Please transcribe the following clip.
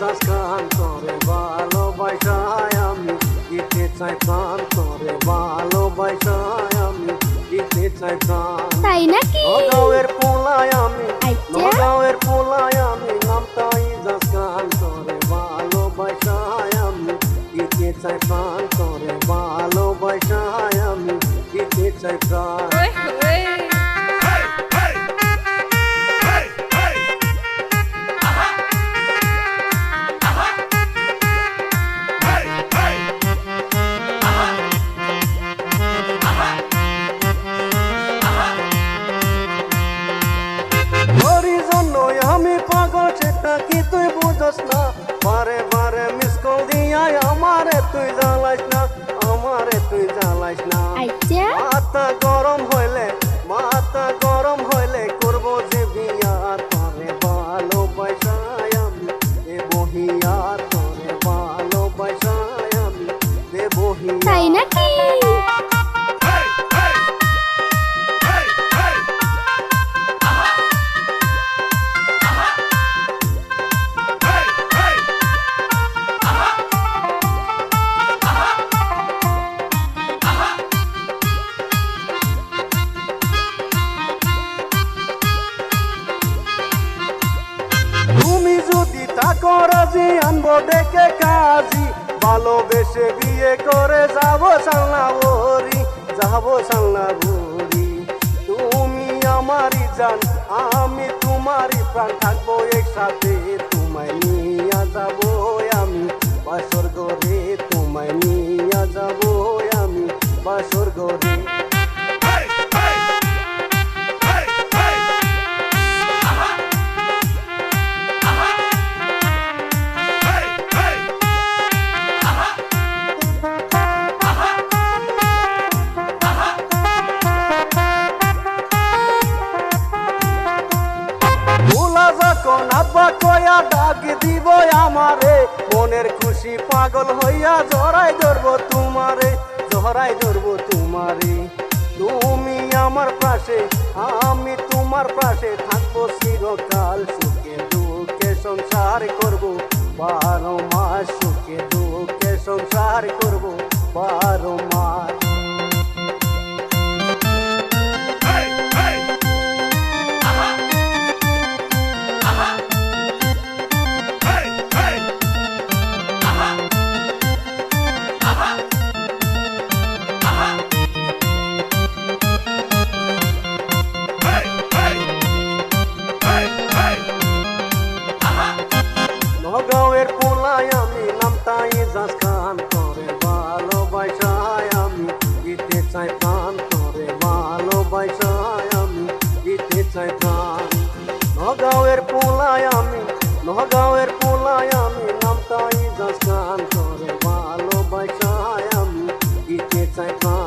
জাস্তান করে ভালোবাসায় আমি দিতে চাই প্রাণ করে ভালোবাসায় আমি দিতে চাই প্রাণ। তাই নাকি? নগাঁওয়ের পোলায় আমি আচ্ছা। নগাঁওয়ের পোলায় আমি নামটাই জাস্তান করে ভালোবাসায় আমি দিতে চাই প্রাণ করে ভালোবাসায় আমি দিতে চাই প্রাণ। বুঝস না বারে বারে মিস কল দিয়াই আমারে তুই জ্বালাইস না আমারে তুই জ্বালাইস না। মাথা গরম হইলে মাথা গরম হইলে করব যে বিয়া তোরে ভালোবাসায় আমি দেব হিয়া তোরে ভালোবাসায় আমি দেব হিয়া তাই নাকি? দেখে আনব ডেকে কাজী। ভালোবেসে বিয়ে করে যাব সালনা বরি যাব সালনা বরি তুমি আমারই জান, আমি তোমারই প্রাণ, থাকব একসাথে। আব্বা কয়া ডাক দিব আমারে। মনের খুশি পাগল হইয়া জড়াই ধরব তোমারে, জড়াই ধরব তোমারে। তুমি আমার পাশে, আমি তোমার পাশে থাকব চিরকাল। সুখে দুঃখে সংসার করব, বারো নগাঁওয়ের পোলায় আমি নামতাই জাস খান করে, ভালোবাসায় আমি দিতে চাই প্রাণ করে, ভালোবাসায় আমি দিতে চাই প্রাণ। নগাঁওয়ের পোলায় আমি, নগাঁওয়ের পোলায় আমি নামতাই জাস খান করে, ভালোবাসায় আমি দিতে চাই প্রাণ।